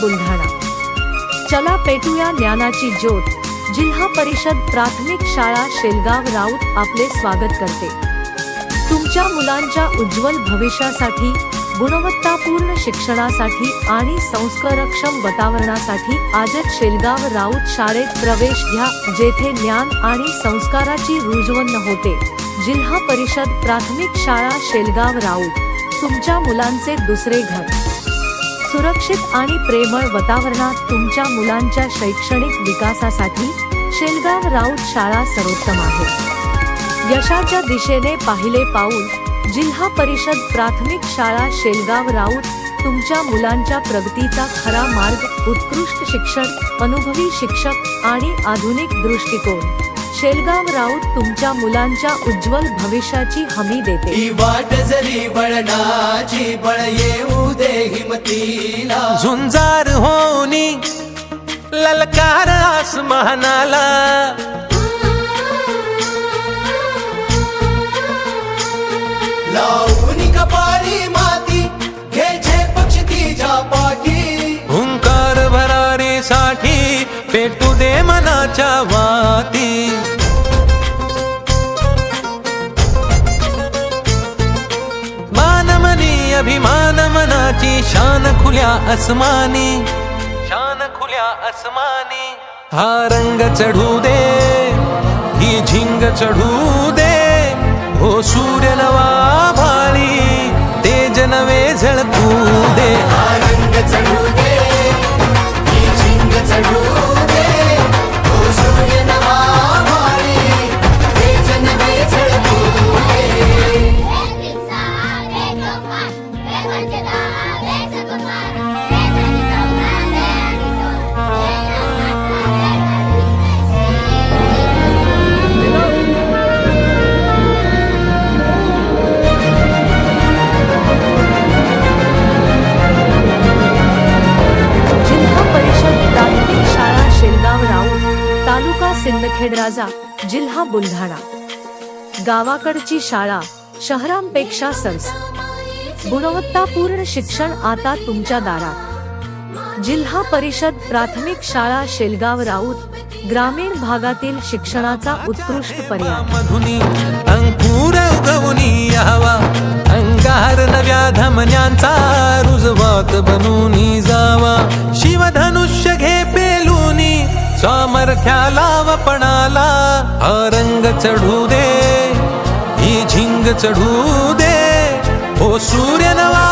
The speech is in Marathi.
बुलढाणा. चला पेटूया ज्ञानाची ज्योत. जिल्हा परिषद प्राथमिक शाळा शेलगाव राऊत आपले स्वागत करते. तुमच्या मुलांच्या उज्ज्वल भविष्यासाठी गुणवत्तापूर्ण शिक्षणासाठी आणि संस्कारक्षम वातावरणासाठी आजच शेलगाव राऊत शाळेत प्रवेश घ्या जेथे ज्ञान आणि संस्काराची रुजवण होते. जिल्हा परिषद प्राथमिक शाळा शेलगाव राऊत. तुमच्या मुलांचे दुसरे घर. सुरक्षित आणि प्रेमळ वातावरणात तुमच्या मुलांच्या शैक्षणिक विकासासाठी शेलगाव राऊत शाळा सर्वोत्तम आहे. यशाच्या दिशेने पाहिले पाऊल जिल्हा परिषद प्राथमिक शाळा शेलगाव राऊत तुमच्या मुलांच्या प्रगतीचा खरा मार्ग उत्कृष्ट शिक्षण अनुभवी शिक्षक आणि आधुनिक दृष्टिकोन. शेलगाव राऊत तुमच्या मुलांच्या उज्ज्वल भविष्याची हमी देते. ही वाट जरी वळणाची बळ येऊ दे हिमतीला. झुंजार होनी ललकार आसमानाला. लावून कपाळी माती घे पक्ष तिच्या पाठी. हुंकार भरारीसाठी पेटू दे मनाच्या वाती. मनाची शान खुल्या अस्मानी शान खुल्या अस्मानी हा रंग चढू दे ही झिंग चढू दे. हो सूर्य नवा भाळी तेज नवे झळकू दे. तालुका सिंदखेड राजा जिल्हा बुलढाणा. गावाकडची शाळा शहरांपेक्षा सरस गुणवत्तापूर्ण शिक्षण आता तुमच्या दारात. जिल्हा परिषद प्राथमिक शाळा शेलगाव राऊत ग्रामीण भागातील शिक्षणाचा उत्कृष्ट पर्याय. अंकुर अंगार नव्या धमन्यांचा रुजवात बनून सामर्थ्याला वपणाला हा रंग चढू दे ही झिंग चढू दे. हो सूर्य नवा